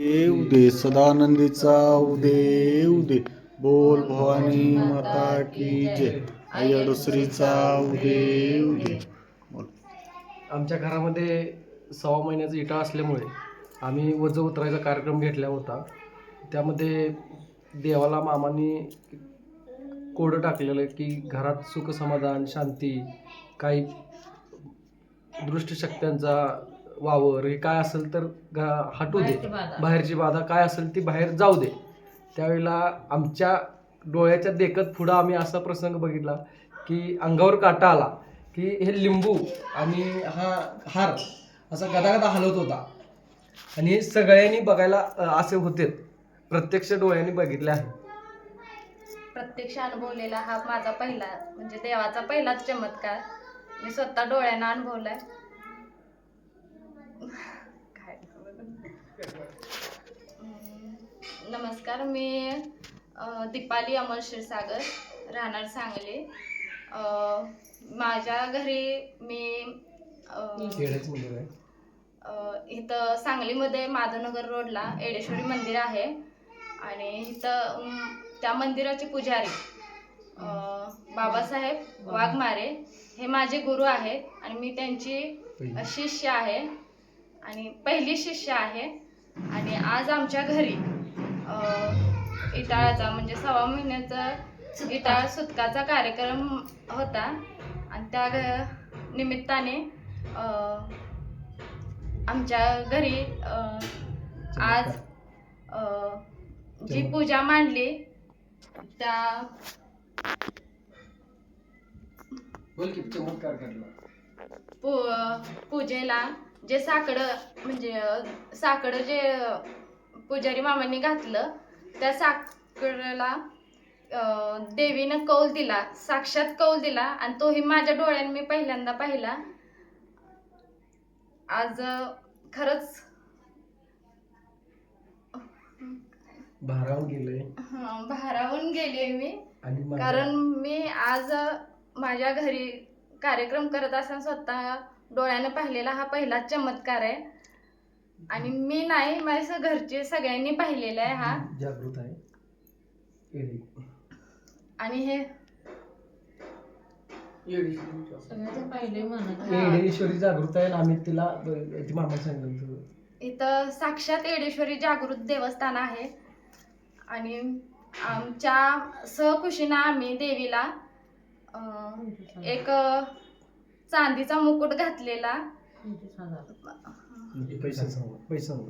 उदे दे सदानंदीचा उदे उदे बोल भवानी माता की जय. अयडश्रीचा उदे उदे बोल. आमच्या घरामध्ये सव्वा महिन्याचा इटा असल्यामुळे आम्ही वज उतरायचा कार्यक्रम घेतला होता. त्यामध्ये देवाला मामांनी कोडं टाकलेलं आहे की घरात सुख समाधान शांती काही दृष्टशक्त्यांचा वावर हे काय असेल तर घ- हटू दे. बाहेरची बाधा. काय असेल ती बाहेर जाऊ दे. त्यावेळेला आमच्या डोळ्याच्या देखत पुढं आम्ही असा प्रसंग बघितला की अंगावर काटा आला की हे लिंबू आणि हा हार असा गदागदा हलत होता. आणि हे सगळ्यांनी बघायला असे होते. प्रत्यक्ष डोळ्यांनी बघितले आहे. प्रत्यक्ष अनुभवलेला हा माझा पहिला म्हणजे देवाचा पहिलाच चमत्कार. मी स्वतः डोळ्यानं अनुभवलाय. नमस्कार मी दीपाली अमर क्षीरसागर राहणार सांगली. माझ्या घरी मी इथं सांगलीमध्ये माधवनगर रोडला एडेश्वरी मंदिर आहे. आणि इथं त्या मंदिराचे पुजारी बाबासाहेब वाघमारे हे माझे गुरु आहेत. आणि मी त्यांची. शिष्य आहे. आणि पहिली शिष्य आहे. आणि आज आमच्या घरी इटाळाचा म्हणजे सव्वा महिन्याचा इटाळ सुतकाचा कार्यक्रम होता. आणि त्या निमित्ताने अ, आमच्या घरी आज अ, जी पूजा मांडली त्या पू पूजेला जे साकडं म्हणजे साकडं जे पुजारी मामांनी घातलं त्या अ, देवीनं कौल दिला साक्षात कौल दिला आणि तोही माझ्या डोळ्याने मी पहिल्यांदा पाहिला. आज खरंच भारावून गेले हं, भारावून गेले मी. कारण मी आज माझ्या घरी कार्यक्रम करत असताना स्वतः डोळ्यानं पाहिलेला हा पहिलाच चमत्कार आहे. आणि मी नाही माझ्या घरचे सगळ्यांनी पाहिलेला आहे हा. जागृत आहे. येडी. आणि हे? येडेश्वरी जागृत आहे आणि आम्ही तिला ती मामा सांगितलं इथं साक्षात येडेश्वरी जागृत देवस्थान आहे. आणि आमच्या सहकुशीनं आम्ही देवीला अं, एक अं, चांदीचा मुकुट घातलेला. 你就背诵，背诵。